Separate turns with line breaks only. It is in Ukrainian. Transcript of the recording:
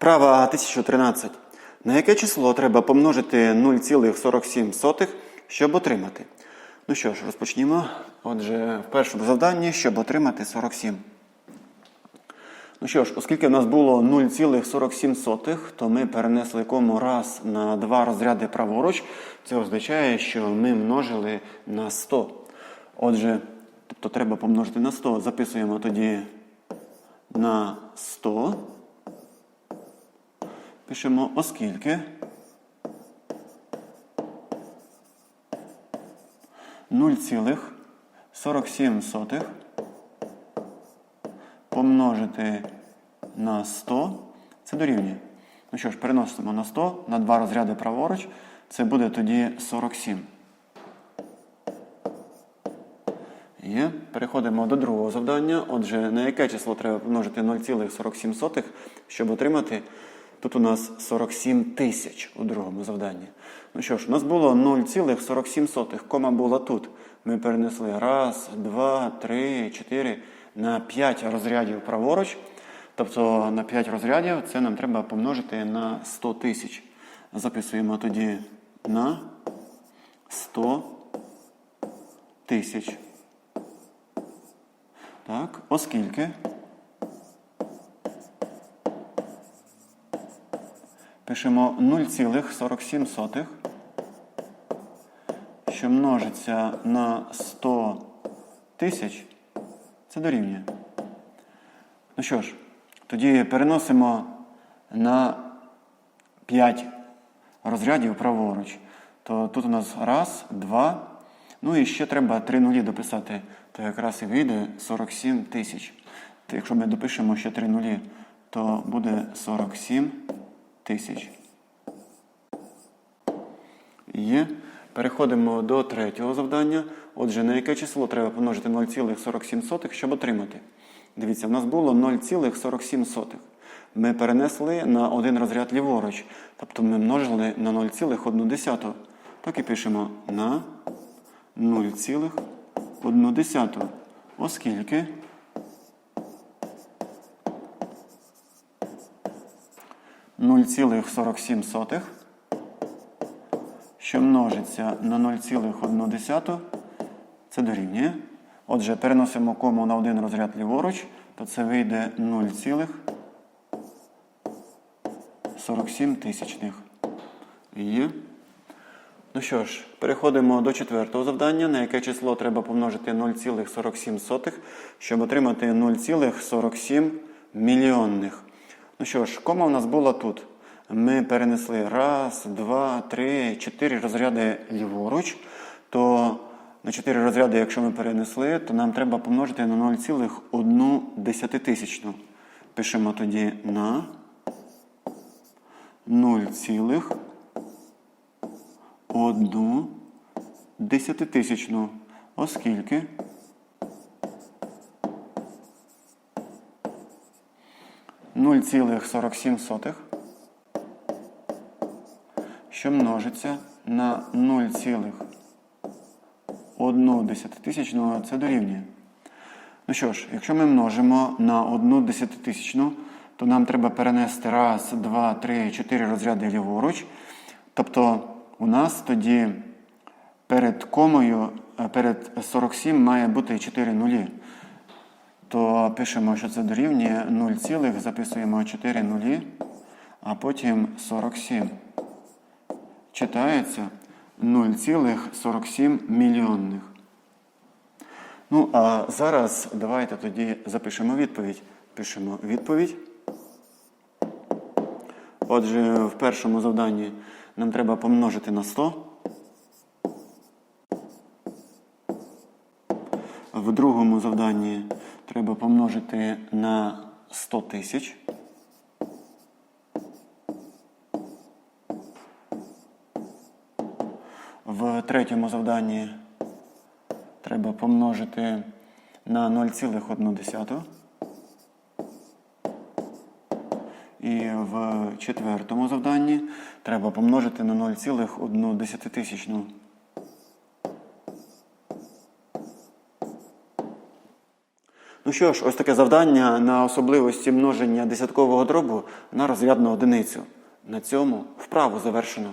Вправа 1013. На яке число треба помножити 0,47, щоб отримати? Ну що ж, розпочнімо. Отже, в першому завданні, щоб отримати 47. Ну що ж, оскільки в нас було 0,47, то ми перенесли кому раз на два розряди праворуч. Це означає, що ми множили на 100. Отже, тобто треба помножити на 100. Записуємо тоді на 100. Пишемо оскільки. 0,47 помножити на 100, це дорівнює. Ну що ж, переносимо на 100, на два розряди праворуч, це буде тоді 47. Є. Переходимо до другого завдання. Отже, на яке число треба помножити 0,47, щоб отримати. Тут у нас 47 тисяч у другому завданні. Ну що ж, у нас було 0,47, кома була тут. Ми перенесли раз, два, три, чотири на 5 розрядів праворуч. Тобто на 5 розрядів це нам треба помножити на 100 тисяч. Записуємо тоді на 100 тисяч. Так, оскільки. Пишемо 0,47, що множиться на 100 тисяч, це дорівнює. Ну що ж, тоді переносимо на 5 розрядів праворуч. То тут у нас раз, два. Ну і ще треба 3 нулі дописати, то якраз і вийде 47 тисяч. Якщо ми допишемо ще 3 нулі, то буде 47 тисяч. Є. Переходимо до третього завдання. Отже, на яке число треба помножити 0,47, щоб отримати? Дивіться, в нас було 0,47. Ми перенесли на один розряд ліворуч. Тобто ми множили на 0,1. Так і пишемо на 0,1. Оскільки. Нуль цілих 47 сотих, що множиться на 0,1, це дорівнює. Отже, переносимо кому на один розряд ліворуч, то це вийде 0,47 тисячних. Є. Ну що ж, переходимо до четвертого завдання, на яке число треба помножити 0,47, щоб отримати 0,47 мільйонних. Ну що ж, кома у нас була тут. Ми перенесли раз, два, три, чотири розряди ліворуч. То на 4 розряди, якщо ми перенесли, то нам треба помножити на 0,1 десятитисячну. Пишемо тоді на 0,1 десятитисячну. Оскільки Нуль цілих 47 сотих, що множиться на 0,1 десятитисячну, це дорівнює. Ну що ж, якщо ми множимо на 1 десятитисячну, то нам треба перенести раз, два, три, чотири розряди ліворуч. Тобто у нас тоді перед комою, е, перед 47 має бути 4 нулі. То пишемо, що це дорівнює 0, цілих, записуємо 4 нулі, а потім 47. Читається 0,47 мільйонних. Ну, а зараз давайте тоді запишемо відповідь. Пишемо відповідь. Отже, в першому завданні нам треба помножити на 100. В другому завданні треба помножити на 100 тисяч. В третьому завданні треба помножити на 0,1. І в четвертому завданні треба помножити на 0,1 Ну що ж, ось таке завдання на особливості множення десяткового дробу на розрядну одиницю. На цьому вправу завершено.